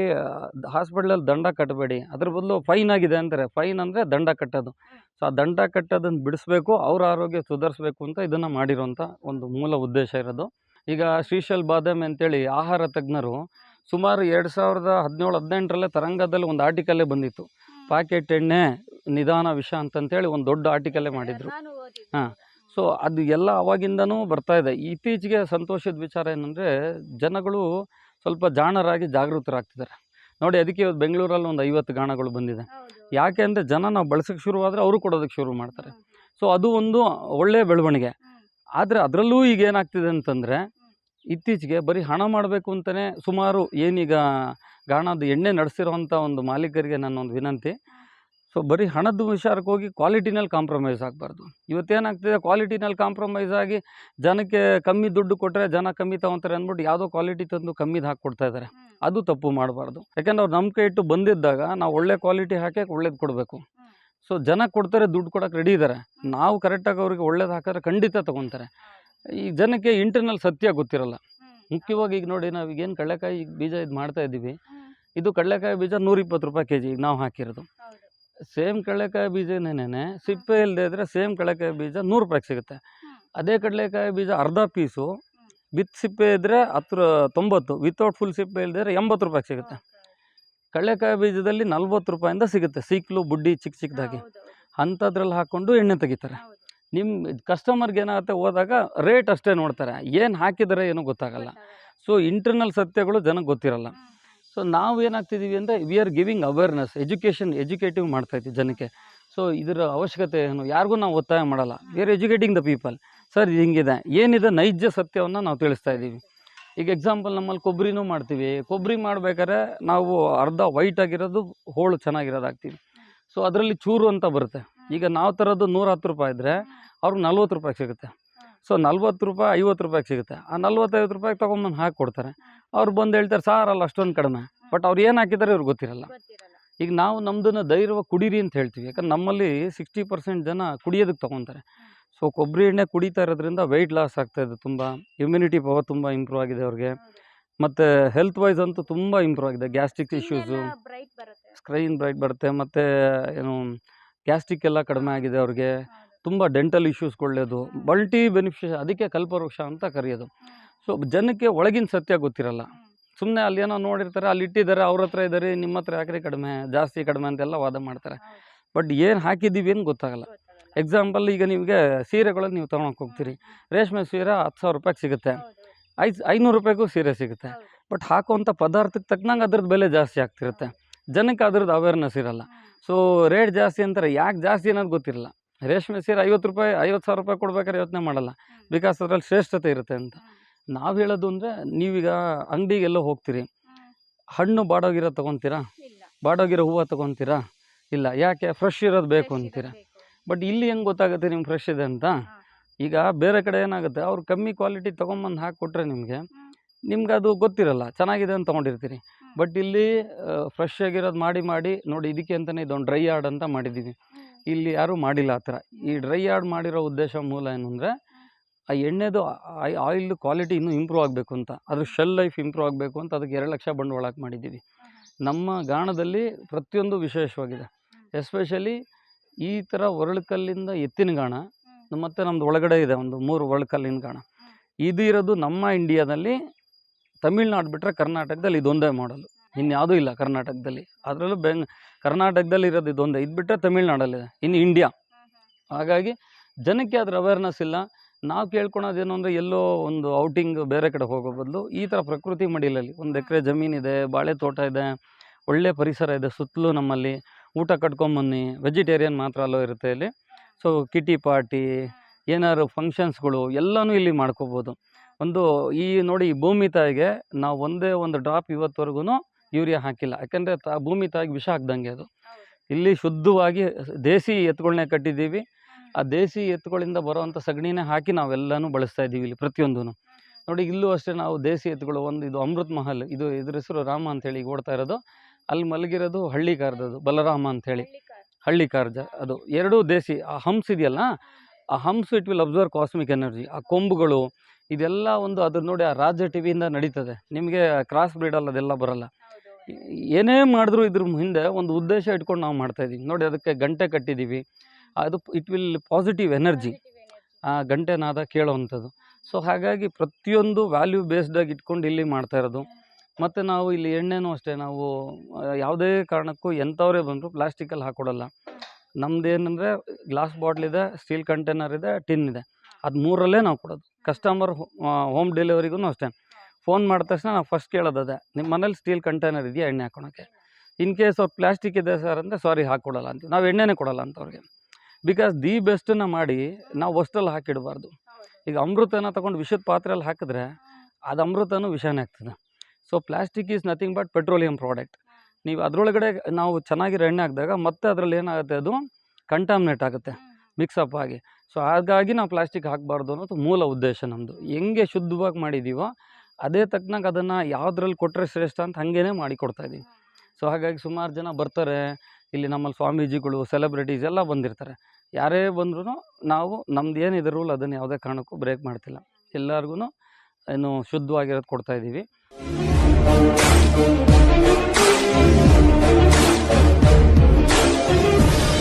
ಹಾಸ್ಪಿಟ್ಲಲ್ಲಿ ದಂಡ ಕಟ್ಟಬೇಡಿ ಅದ್ರ ಬದಲು ಫೈನ್ ಆಗಿದೆ ಅಂತಾರೆ. ಫೈನ್ ಅಂದರೆ ದಂಡ ಕಟ್ಟೋದು. ಸೊ ಆ ದಂಡ ಕಟ್ಟೋದನ್ನು ಬಿಡಿಸ್ಬೇಕು ಅವ್ರ ಆರೋಗ್ಯ ಸುಧಾರಿಸ್ಬೇಕು ಅಂತ ಇದನ್ನು ಮಾಡಿರೋಂಥ ಒಂದು ಮೂಲ ಉದ್ದೇಶ ಇರೋದು. ಈಗ ಶ್ರೀಶೈಲ್ ಬಾದಾಮಿ ಅಂತೇಳಿ ಆಹಾರ ತಜ್ಞರು ಸುಮಾರು ಎರಡು ಸಾವಿರದ ಹದಿನೇಳು ಹದಿನೆಂಟರಲ್ಲೇ ತರಂಗದಲ್ಲಿ ಒಂದು ಆರ್ಟಿಕಲ್ಲೇ ಬಂದಿತ್ತು. ಪ್ಯಾಕೆಟ್ ಎಣ್ಣೆ ನಿಧಾನ ವಿಷ ಅಂತಂತೇಳಿ ಒಂದು ದೊಡ್ಡ ಆರ್ಟಿಕಲ್ಲೇ ಮಾಡಿದರು. ಹಾಂ. ಸೊ ಅದು ಎಲ್ಲ ಅವಾಗಿಂದನೂ ಬರ್ತಾ ಇದೆ. ಇತ್ತೀಚೆಗೆ ಸಂತೋಷದ ವಿಚಾರ ಏನಂದರೆ ಜನಗಳು ಸ್ವಲ್ಪ ಜಾಣರಾಗಿ ಜಾಗೃತರಾಗ್ತಿದ್ದಾರೆ. ನೋಡಿ ಅದಕ್ಕೆ ಇವತ್ತು ಬೆಂಗಳೂರಲ್ಲಿ ಒಂದು ಐವತ್ತು ಗಾಣಗಳು ಬಂದಿದೆ. ಯಾಕೆ ಅಂದರೆ ಜನ ನಾವು ಬಳಸೋಕ್ಕೆ ಶುರುವಾದರೆ ಅವರು ಕೊಡೋದಕ್ಕೆ ಶುರು ಮಾಡ್ತಾರೆ. ಸೊ ಅದು ಒಂದು ಒಳ್ಳೆಯ ಬೆಳವಣಿಗೆ. ಆದರೆ ಅದರಲ್ಲೂ ಈಗ ಏನಾಗ್ತಿದೆ ಅಂತಂದರೆ ಇತ್ತೀಚೆಗೆ ಬರೀ ಹಣ ಮಾಡಬೇಕು ಅಂತಲೇ ಸುಮಾರು ಏನೀಗ ಗಾಣದ ಎಣ್ಣೆ ನಡೆಸಿರುವಂಥ ಒಂದು ಮಾಲೀಕರಿಗೆ ನನ್ನೊಂದು ವಿನಂತಿ. ಸೊ ಬರೀ ಹಣದ ವಿಚಾರಕ್ಕೆ ಹೋಗಿ ಕ್ವಾಲಿಟಿನಲ್ಲಿ ಕಾಂಪ್ರಮೈಸ್ ಆಗಬಾರ್ದು. ಇವತ್ತೇನಾಗ್ತಿದೆ? ಕ್ವಾಲಿಟಿನಲ್ಲಿ ಕಾಂಪ್ರಮೈಸ್ ಆಗಿ ಜನಕ್ಕೆ ಕಮ್ಮಿ ದುಡ್ಡು ಕೊಟ್ಟರೆ ಜನ ಕಮ್ಮಿ ತೊಗೊತಾರೆ ಅಂದ್ಬಿಟ್ಟು ಯಾವುದೋ ಕ್ವಾಲಿಟಿ ತಂದು ಕಮ್ಮಿದು ಹಾಕಿ ಕೊಡ್ತಾ ಇದ್ದಾರೆ ಅದು ತಪ್ಪು ಮಾಡಬಾರ್ದು. ಯಾಕೆಂದ್ರೆ ಅವ್ರು ನಂಬಿಕೆ ಇಟ್ಟು ಬಂದಿದ್ದಾಗ ನಾವು ಒಳ್ಳೆ ಕ್ವಾಲಿಟಿ ಹಾಕಿ ಒಳ್ಳೇದು ಕೊಡಬೇಕು. ಸೊ ಜನ ಕೊಡ್ತಾರೆ ದುಡ್ಡು ಕೊಡೋಕೆ ರೆಡಿ ಇದ್ದಾರೆ. ನಾವು ಕರೆಕ್ಟಾಗಿ ಅವ್ರಿಗೆ ಒಳ್ಳೇದು ಹಾಕಿದ್ರೆ ಖಂಡಿತ ತೊಗೊತಾರೆ. ಈ ಜನಕ್ಕೆ ಇಂಟರ್ನಲ್ ಸತ್ಯ ಗೊತ್ತಿರಲ್ಲ. ಮುಖ್ಯವಾಗಿ ಈಗ ನೋಡಿ ನಾವು ಈಗೇನು ಕಡಲೆಕಾಯಿ ಬೀಜ ಇದು ಮಾಡ್ತಾ ಇದ್ದೀವಿ. ಇದು ಕಡಲೆಕಾಯಿ ಬೀಜ ನೂರಿಪ್ಪತ್ತು ರೂಪಾಯಿ ಕೆ ಜಿ ನಾವು ಹಾಕಿರೋದು. ಸೇಮ್ ಕಡಲೆಕಾಯಿ ಬೀಜನೇನೆ ಸಿಪ್ಪೆ ಇಲ್ಲದೆ ಇದ್ದರೆ ಸೇಮ್ ಕಡಲೆಕಾಯಿ ಬೀಜ ನೂರು ರೂಪಾಯಿಗೆ ಸಿಗುತ್ತೆ ಅದೇ ಕಡಲೆಕಾಯಿ ಬೀಜ ಅರ್ಧ ಪೀಸು ವಿತ್ ಸಿಪ್ಪೆ ಇದ್ದರೆ ಹತ್ರ ತೊಂಬತ್ತು ವಿತೌಟ್ ಫುಲ್ ಸಿಪ್ಪೆ ಇಲ್ಲದೆ ಎಂಬತ್ತು ರೂಪಾಯಿಗೆ ಸಿಗುತ್ತೆ. ಕಡಲೆಕಾಯಿ ಬೀಜದಲ್ಲಿ ನಲ್ವತ್ತು ರೂಪಾಯಿಂದ ಸಿಗುತ್ತೆ ಸೀಕ್ಲು ಬುಡ್ಡಿ ಚಿಕ್ಕ ಚಿಕ್ಕದಾಗಿ ಅಂಥದ್ರಲ್ಲಿ ಹಾಕ್ಕೊಂಡು ಎಣ್ಣೆ ತೆಗಿತಾರೆ. ನಿಮ್ಮ ಕಸ್ಟಮರ್ಗೆ ಏನಾಗುತ್ತೆ ಹೋದಾಗ ರೇಟ್ ಅಷ್ಟೇ ನೋಡ್ತಾರೆ. ಏನು ಹಾಕಿದರೆ ಏನೂ ಗೊತ್ತಾಗಲ್ಲ. ಸೊ ಇಂಟರ್ನಲ್ ಸತ್ಯಗಳು ಜನಕ್ಕೆ ಗೊತ್ತಿರಲ್ಲ. ಸೊ ನಾವು ಏನಾಗ್ತಿದ್ದೀವಿ ಅಂದರೆ we are giving awareness education educative ಮಾಡ್ತಾ ಇದ್ದೀವಿ ಜನಕ್ಕೆ. ಸೊ ಇದರ ಅವಶ್ಯಕತೆ ಏನು? ಯಾರಿಗೂ ನಾವು ಒತ್ತಾಯ ಮಾಡಲ್ಲ. We are educating the people sir ಇದು ಹಿಂಗಿದೆ. ಏನಿದೆ? ನೈಜ ಸತ್ಯವನ್ನು ನಾವು ತಿಳಿಸ್ತಾ ಇದ್ದೀವಿ. ಈಗ ಎಕ್ಸಾಂಪಲ್ ನಮ್ಮಲ್ಲಿ ಕೊಬ್ಬರಿನೂ ಮಾಡ್ತೀವಿ. ಕೊಬ್ಬರಿ ಮಾಡ್ಬೇಕಾದ್ರೆ ನಾವು ಅರ್ಧ ವೈಟ್ ಆಗಿರೋದು ಹೋಳು ಚೆನ್ನಾಗಿರೋದು ಹಾಕ್ತೀವಿ ಸೊ ಅದರಲ್ಲಿ ಚೂರು ಅಂತ ಬರುತ್ತೆ. ಈಗ ನಾವು ತರೋದು ನೂರ ಹತ್ತು ರೂಪಾಯಿ ಇದ್ದರೆ ಅವ್ರಿಗೆ ನಲ್ವತ್ತು ರೂಪಾಯಿ ಸಿಗುತ್ತೆ. ಸೊ ನಲ್ವತ್ತು ರೂಪಾಯಿ ಐವತ್ತು ರೂಪಾಯಿಗೆ ಸಿಗುತ್ತೆ. ಆ ನಲ್ವತ್ತೈವತ್ತು ರೂಪಾಯಿಗೆ ತೊಗೊಂಬಂದು ಹಾಕಿ ಕೊಡ್ತಾರೆ. ಅವ್ರು ಬಂದು ಹೇಳ್ತಾರೆ ಸಾರ್ ಅಲ್ಲ ಅಷ್ಟೊಂದು ಕಡಿಮೆ. ಬಟ್ ಅವ್ರು ಏನು ಹಾಕಿದ್ದಾರೆ ಇವ್ರಿಗೆ ಗೊತ್ತಿರಲ್ಲ. ಈಗ ನಾವು ನಮ್ಮದನ್ನು ಧೈರ್ಯವಾಗಿ ಕುಡೀರಿ ಅಂತ ಹೇಳ್ತೀವಿ. ಯಾಕಂದ್ರೆ ನಮ್ಮಲ್ಲಿ ಸಿಕ್ಸ್ಟಿ ಪರ್ಸೆಂಟ್ ಜನ ಕುಡಿಯೋದಕ್ಕೆ ತೊಗೊತಾರೆ. ಸೊ ಕೊಬ್ಬರಿ ಎಣ್ಣೆ ಕುಡಿತಾ ಇರೋದ್ರಿಂದ ವೆಯ್ಟ್ ಲಾಸ್ ಆಗ್ತಾಯಿದೆ ತುಂಬ. ಇಮ್ಯುನಿಟಿ ಪವರ್ ತುಂಬ ಇಂಪ್ರೂವ್ ಆಗಿದೆ ಅವ್ರಿಗೆ. ಮತ್ತು ಹೆಲ್ತ್ ವೈಸ್ ಅಂತೂ ತುಂಬ ಇಂಪ್ರೂವ್ ಆಗಿದೆ. Gastric issues. ಸ್ಕ್ರೈನ್ ಬ್ರೈಟ್ ಬರುತ್ತೆ. ಮತ್ತು ಏನು ಗ್ಯಾಸ್ಟ್ರಿಕ್ ಎಲ್ಲ ಕಡಿಮೆ ಆಗಿದೆ ಅವ್ರಿಗೆ. ತುಂಬ ಡೆಂಟಲ್ ಇಶ್ಯೂಸ್ ಒಳ್ಳೆಯದು ಮಲ್ಟಿ ಬೆನಿಫಿಷ ಅದಕ್ಕೆ ಕಲ್ಪವೃಕ್ಷ ಅಂತ ಕರೆಯೋದು. ಸೊ ಜನಕ್ಕೆ ಒಳಗಿನ ಸತ್ಯ ಗೊತ್ತಿರಲ್ಲ. ಸುಮ್ಮನೆ ಅಲ್ಲಿ ಏನೋ ನೋಡಿರ್ತಾರೆ ಅಲ್ಲಿ ಇಟ್ಟಿದ್ದಾರೆ ಅವ್ರ ಹತ್ರ ಇದ್ದಾರೆ ನಿಮ್ಮ ಹತ್ರ ಯಾಕ್ರಿ ಕಡಿಮೆ ಜಾಸ್ತಿ ಕಡಿಮೆ ಅಂತೆಲ್ಲ ವಾದ ಮಾಡ್ತಾರೆ. ಬಟ್ ಏನು ಹಾಕಿದ್ದೀವಿ ಏನು ಗೊತ್ತಾಗಲ್ಲ. ಎಕ್ಸಾಂಪಲ್ ಈಗ ನಿಮಗೆ ಸೀರೆಗಳನ್ನು ನೀವು ತೊಗೊಳಕ್ಕೆ ಹೋಗ್ತೀರಿ. ರೇಷ್ಮೆ ಸೀರೆ ಹತ್ತು ಸಾವಿರ ರೂಪಾಯಿಗೆ ಸಿಗುತ್ತೆ. ಐದು ಐನೂರು ರೂಪಾಯಿಗೂ ಸೀರೆ ಸಿಗುತ್ತೆ. ಬಟ್ ಹಾಕುವಂಥ ಪದಾರ್ಥಕ್ಕೆ ತಕ್ಕನಂಗೆ ಅದ್ರದ್ದು ಬೆಲೆ ಜಾಸ್ತಿ ಆಗ್ತಿರುತ್ತೆ. ಜನಕ್ಕೆ ಅದ್ರದ್ದು ಅವೇರ್ನೆಸ್ ಇರಲ್ಲ. ಸೊ ರೇಟ್ ಜಾಸ್ತಿ ಅಂತಾರೆ. ಯಾಕೆ ಜಾಸ್ತಿ ಅನ್ನೋದು ಗೊತ್ತಿರಲ್ಲ. ರೇಷ್ಮೆ ಸೀರೆ ಐವತ್ತು ರೂಪಾಯಿ ಐವತ್ತು ಸಾವಿರ ರೂಪಾಯಿ ಕೊಡ್ಬೇಕಾದ್ರೆ ಯೋಚನೆ ಮಾಡಲ್ಲ. ಬಿಕಾಸ್ ಅದರಲ್ಲಿ ಶ್ರೇಷ್ಠತೆ ಇರುತ್ತೆ ಅಂತ. ನಾವು ಹೇಳೋದು ಅಂದರೆ ನೀವೀಗ ಅಂಗಡಿಗೆಲ್ಲೋ ಹೋಗ್ತೀರಿ. ಹಣ್ಣು ಬಾಡೋಗಿರೋ ತೊಗೊತೀರಾ. ಬಾಡೋಗಿರೋ ಹೂವು ತೊಗೊತೀರಾ? ಇಲ್ಲ. ಯಾಕೆ? ಫ್ರೆಶ್ ಇರೋದು ಬೇಕು ಅಂತೀರಾ? ಬಟ್ ಇಲ್ಲಿ ಹೆಂಗೆ ಗೊತ್ತಾಗುತ್ತೆ ನಿಮ್ಗೆ ಫ್ರೆಶ್ ಇದೆ ಅಂತ? ಈಗ ಬೇರೆ ಕಡೆ ಏನಾಗುತ್ತೆ? ಅವ್ರು ಕಮ್ಮಿ ಕ್ವಾಲಿಟಿ ತೊಗೊಂಬಂದು ಹಾಕಿಕೊಟ್ರೆ ನಿಮಗೆ ನಿಮ್ಗೆ ಅದು ಗೊತ್ತಿರಲ್ಲ ಚೆನ್ನಾಗಿದೆ ಅಂತ ತೊಗೊಂಡಿರ್ತೀರಿ. ಬಟ್ ಇಲ್ಲಿ ಫ್ರೆಶ್ ಆಗಿರೋದು ಮಾಡಿ ಮಾಡಿ ನೋಡಿ ಇದಕ್ಕೆ ಅಂತಲೇ ಇದೊಂದು ಡ್ರೈ ಯಾರ್ಡ್ ಅಂತ ಮಾಡಿದ್ದೀವಿ ಇಲ್ಲಿ ಯಾರೂ ಮಾಡಿಲ್ಲ ಆ ಥರ. ಈ ಡ್ರೈ ಯಾರ್ಡ್ ಮಾಡಿರೋ ಉದ್ದೇಶ ಮೂಲ ಏನು ಅಂದರೆ ಆ ಎಣ್ಣೆದು ಆಯಿಲ್ ಕ್ವಾಲಿಟಿ ಇನ್ನೂ ಇಂಪ್ರೂವ್ ಆಗಬೇಕು ಅಂತ. ಅದ್ರ ಶೆಲ್ ಲೈಫ್ ಇಂಪ್ರೂವ್ ಆಗಬೇಕು ಅಂತ ಅದಕ್ಕೆ ಎರಡು ಲಕ್ಷ ಬಂಡವಾಳಕ್ಕೆ ಹಾಕಿ ಮಾಡಿದ್ದೀವಿ ನಮ್ಮ ಗಾಣದಲ್ಲಿ ಪ್ರತಿಯೊಂದು ವಿಶೇಷವಾಗಿದೆ. ಎಸ್ಪೆಷಲಿ ಈ ಥರ ಒರಳುಕಲ್ಲಿಂದ ಎತ್ತಿನ ಗಾಣ ಮತ್ತು ನಮ್ಮದು ಒಳಗಡೆ ಇದೆ ಒಂದು ಮೂರು ಒರಳುಕಲ್ಲಿನ ಗಾಣ. ಇದು ಇರೋದು ನಮ್ಮ ಇಂಡಿಯಾದಲ್ಲಿ ತಮಿಳ್ನಾಡು ಬಿಟ್ಟರೆ ಕರ್ನಾಟಕದಲ್ಲಿ ಇದೊಂದೇ ಮಾಡಲು ಇನ್ಯಾವುದೂ ಇಲ್ಲ ಕರ್ನಾಟಕದಲ್ಲಿ. ಅದರಲ್ಲೂ ಬೆಂಗ್ ಕರ್ನಾಟಕದಲ್ಲಿ ಇರೋದು ಇದೊಂದೇ. ಇದು ಬಿಟ್ಟರೆ ತಮಿಳ್ನಾಡಲ್ಲಿದೆ. ಇನ್ನು ಇಂಡಿಯಾ. ಹಾಗಾಗಿ ಜನಕ್ಕೆ ಅದ್ರ ಅವೇರ್ನೆಸ್ ಇಲ್ಲ. ನಾವು ಕೇಳ್ಕೊಳೋದೇನು ಅಂದರೆ ಎಲ್ಲೋ ಒಂದು ಔಟಿಂಗ್ ಬೇರೆ ಕಡೆ ಹೋಗೋ ಬದಲು ಈ ಥರ ಪ್ರಕೃತಿ ಮಡಿಲಲ್ಲಿ ಒಂದು ಎಕರೆ ಜಮೀನಿದೆ ಬಾಳೆ ತೋಟ ಇದೆ ಒಳ್ಳೆ ಪರಿಸರ ಇದೆ ಸುತ್ತಲೂ ನಮ್ಮಲ್ಲಿ. ಊಟ ಕಟ್ಕೊಂಬನ್ನಿ ವೆಜಿಟೇರಿಯನ್ ಮಾತ್ರ ಅಲ್ಲೋ ಇರುತ್ತೆ ಇಲ್ಲಿ. ಸೊ ಕಿಟಿ ಪಾರ್ಟಿ ಏನಾದ್ರು ಫಂಕ್ಷನ್ಸ್ಗಳು ಎಲ್ಲನೂ ಇಲ್ಲಿ ಮಾಡ್ಕೋಬೋದು. ಒಂದು ಈ ನೋಡಿ ಭೂಮಿ ತಾಯಿಗೆ ನಾವು ಒಂದೇ ಒಂದು ಡ್ರಾಪ್ ಇವತ್ತವರೆಗೂ ಯೂರಿಯಾ ಹಾಕಿಲ್ಲ. ಯಾಕಂದರೆ ತಾ ಭೂಮಿ ತಾಯಿಗೆ ವಿಷ ಹಾಕ್ದಂಗೆ ಅದು. ಇಲ್ಲಿ ಶುದ್ಧವಾಗಿ ದೇಸಿ ಎತ್ತುಗಳನ್ನೇ ಕಟ್ಟಿದ್ದೀವಿ. ಆ ದೇಸಿ ಎತ್ತುಗಳಿಂದ ಬರೋವಂಥ ಸಗಣಿನೇ ಹಾಕಿ ನಾವೆಲ್ಲನೂ ಬಳಸ್ತಾ ಇದ್ದೀವಿ ಇಲ್ಲಿ ಪ್ರತಿಯೊಂದೂ ನೋಡಿ ಇಲ್ಲೂ ಅಷ್ಟೇ ನಾವು ದೇಸಿ ಎತ್ತುಗಳು ಒಂದು ಇದು ಅಮೃತ್ ಮಹಲ್ ಇದು ಇದ್ರ ಹೆಸರು ರಾಮ ಅಂತೇಳಿ ಈಗ ಓಡ್ತಾ ಇರೋದು. ಅಲ್ಲಿ ಮಲಗಿರೋದು ಹಳ್ಳಿ ಕಾರ್ದದು ಬಲರಾಮ ಅಂಥೇಳಿ ಹಳ್ಳಿ ಕಾರ್ಜ ಅದು. ಎರಡೂ ದೇಸಿ ಆ ಹಂಸ್ ಇದೆಯಲ್ಲ ಆ humps it will absorb cosmic energy. ಆ ಕೊಂಬುಗಳು ಇದೆಲ್ಲ ಒಂದು ಅದ್ರ ನೋಡಿ ಆ ರಾಜ್ಯ ಟಿವಿಯಿಂದ ನಡೀತದೆ. ನಿಮಗೆ ಕ್ರಾಸ್ ಬ್ರೀಡಲ್ಲಿ ಅದೆಲ್ಲ ಬರಲ್ಲ. ಏನೇ ಮಾಡಿದ್ರು ಇದ್ರ ಹಿಂದೆ ಒಂದು ಉದ್ದೇಶ ಇಟ್ಕೊಂಡು ನಾವು ಮಾಡ್ತಾ ಇದೀವಿ. ನೋಡಿ ಅದಕ್ಕೆ ಗಂಟೆ ಕಟ್ಟಿದ್ದೀವಿ ಅದು ಇಟ್ ವಿಲ್ ಪಾಸಿಟಿವ್ ಎನರ್ಜಿ ಆ ಗಂಟೆನಾದ ಕೇಳೋವಂಥದ್ದು. ಸೊ ಹಾಗಾಗಿ ಪ್ರತಿಯೊಂದು ವ್ಯಾಲ್ಯೂ ಬೇಸ್ಡಾಗಿ ಇಟ್ಕೊಂಡು ಇಲ್ಲಿ ಮಾಡ್ತಾ ಇರೋದು. ಮತ್ತು ನಾವು ಇಲ್ಲಿ ಎಣ್ಣೆನೂ ಅಷ್ಟೇ ನಾವು ಯಾವುದೇ ಕಾರಣಕ್ಕೂ ಎಂಥವರೇ ಬಂದರೂ ಪ್ಲಾಸ್ಟಿಕಲ್ಲಿ ಹಾಕ್ಕೊಡಲ್ಲ ನಮ್ದು ಏನಂದರೆ ಗ್ಲಾಸ್ ಬಾಟ್ಲಿದೆ ಸ್ಟೀಲ್ ಕಂಟೈನರ್ ಇದೆ ಟಿನ್ ಇದೆ. ಅದು ಮೂರಲ್ಲೇ ನಾವು ಕೊಡೋದು. ಕಸ್ಟಮರ್ ಹೋಮ್ ಡೆಲಿವರಿಗೂ ಅಷ್ಟೇ. ಫೋನ್ ಮಾಡಿದ ತಕ್ಷಣ ನಾವು ಫಸ್ಟ್ ಕೇಳೋದದೆ ನಿಮ್ಮ ಮನೇಲಿ ಸ್ಟೀಲ್ ಕಂಟೈನರ್ ಇದೆಯಾ ಎಣ್ಣೆ ಹಾಕೊಳಕ್ಕೆ? ಇನ್ ಕೇಸ್ ಅವ್ರು ಪ್ಲಾಸ್ಟಿಕ್ ಇದೆ ಸರ್ ಅಂದರೆ ಸಾರಿ ಹಾಕ್ಕೊಡಲ್ಲ ಅಂತೀವಿ. ನಾವು ಎಣ್ಣೆನೇ ಕೊಡಲ್ಲ ಅಂತವ್ರಿಗೆ ಬಿಕಾಸ್ ದಿ ಬೆಸ್ಟನ್ನು ಮಾಡಿ ನಾವು ವಸ್ತಲ್ಲಿ ಹಾಕಿಡಬಾರ್ದು. ಈಗ ಅಮೃತನ ತೊಗೊಂಡು ವಿಷದ ಪಾತ್ರೆಯಲ್ಲಿ ಹಾಕಿದ್ರೆ ಅದು ಅಮೃತನೂ ವಿಷನೇ ಆಗ್ತದೆ. So plastic is nothing but petroleum product ನೀವು ಅದರೊಳಗಡೆ ನಾವು ಚೆನ್ನಾಗಿರೋ ಎಣ್ಣೆ ಹಾಕಿದಾಗ ಮತ್ತೆ ಅದರಲ್ಲಿ ಏನಾಗುತ್ತೆ ಅದು ಕಂಟಾಮಿನೇಟ್ ಆಗುತ್ತೆ. ಮಿಕ್ಸಪ್ ಆಗಿ. ಸೊ ಹಾಗಾಗಿ ನಾವು ಪ್ಲಾಸ್ಟಿಕ್ ಹಾಕಬಾರ್ದು ಅನ್ನೋದು ಮೂಲ ಉದ್ದೇಶ ನಮ್ಮದು ಹೆಂಗೆ ಶುದ್ಧವಾಗಿ ಮಾಡಿದ್ದೀವೋ ಅದೇ ತಕ್ಕನಾಗ ಅದನ್ನು ಯಾವುದ್ರಲ್ಲಿ ಕೊಟ್ಟರೆ ಶ್ರೇಷ್ಠ ಅಂತ ಹಾಗೇನೆ ಮಾಡಿಕೊಡ್ತಾ ಇದ್ದೀವಿ ಸೊ ಹಾಗಾಗಿ ಸುಮಾರು ಜನ ಬರ್ತಾರೆ, ಇಲ್ಲಿ ನಮ್ಮಲ್ಲಿ ಸ್ವಾಮೀಜಿಗಳು ಸೆಲೆಬ್ರಿಟೀಸ್ ಎಲ್ಲ ಬಂದಿರ್ತಾರೆ. ಯಾರೇ ಬಂದ್ರೂ ನಾವು ನಮ್ದು ಏನಿದೆ ರೂಲ್ ಅದನ್ನು ಯಾವುದೇ ಕಾರಣಕ್ಕೂ ಬ್ರೇಕ್ ಮಾಡ್ತಿಲ್ಲ. ಎಲ್ಲರಿಗೂ ಏನು ಶುದ್ಧವಾಗಿರೋದು ಕೊಡ್ತಾ ಇದ್ದೀವಿ